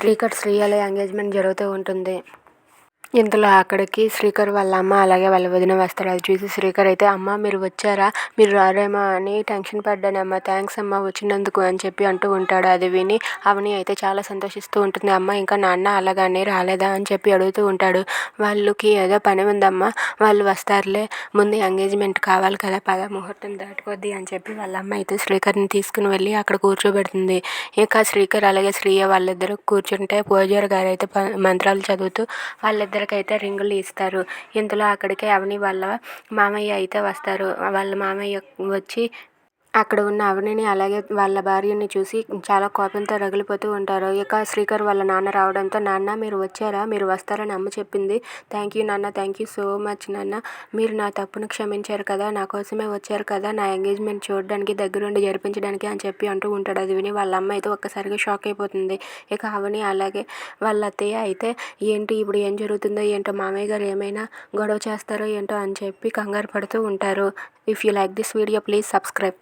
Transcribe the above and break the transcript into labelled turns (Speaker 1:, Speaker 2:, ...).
Speaker 1: Srikar Sriyala engagement జరుగుతూ ఉంటుంది. ఇంతలో అక్కడికి శ్రీకర్ వాళ్ళ అమ్మ అలాగే వాళ్ళ వదిన వస్తారు. అది చూసి శ్రీకర్ అయితే అమ్మ మీరు వచ్చారా? మీరు రారేమో అని టెన్షన్ పడ్డానమ్మ. థ్యాంక్స్ అమ్మ వచ్చినందుకు అని చెప్పి అంటూ ఉంటాడు. అది విని అవని అయితే చాలా సంతోషిస్తూ ఉంటుంది. అమ్మ ఇంకా నాన్న అలాగానే రాలేదా? అని చెప్పి అడుగుతూ ఉంటాడు. వాళ్ళకి ఏదో పని ఉందమ్మ. వాళ్ళు వస్తారులే. ముందు ఎంగేజ్మెంట్ కావాలి కదా. పద ముహూర్తం దాటుకోద్ది అని చెప్పి వాళ్ళ అమ్మ అయితే శ్రీకర్ని తీసుకుని వెళ్ళి అక్కడ కూర్చోబెడుతుంది. ఇంకా శ్రీకర్ అలాగే శ్రీయ వాళ్ళిద్దరూ కూర్చుంటే పూజారి గారు అయితే ప- మంత్రాలు చదువుతూ వాళ్ళిద్దరు వాళ్ళిద్దరికైతే రింగులు ఇస్తారు. ఇంతలో అక్కడికి అవని వాళ్ళ మామయ్య అయితే వస్తారు. వాళ్ళ మామయ్య వచ్చి అక్కడ ఉన్న అవనిని అలాగే వాళ్ళ భార్యని చూసి చాలా కోపంతో రగిలిపోతూ ఉంటారు. ఇక శ్రీకర్ వాళ్ళ నాన్న రావడంతో నాన్న మీరు వచ్చారా? మీరు వస్తారని అమ్మ చెప్పింది. థ్యాంక్ యూ నాన్న థ్యాంక్ యూ సో మచ్ నాన్న. మీరు నా తప్పును క్షమించారు కదా నా కోసమే వచ్చారు కదా నా ఎంగేజ్మెంట్ చూడడానికి దగ్గరుండి జరిపించడానికి అని చెప్పి అంటూ ఉంటాడు. అది విని వాళ్ళ అమ్మ అయితే ఒక్కసారిగా షాక్ అయిపోతుంది. ఇక అవని అలాగే వాళ్ళ అత్తయ్య అయితే ఏంటి ఇప్పుడు ఏం జరుగుతుందో ఏంటో మామయ్య గారు ఏమైనా గొడవ చేస్తారో ఏంటో అని చెప్పి కంగారు పడుతూ ఉంటారు. If you like this video please subscribe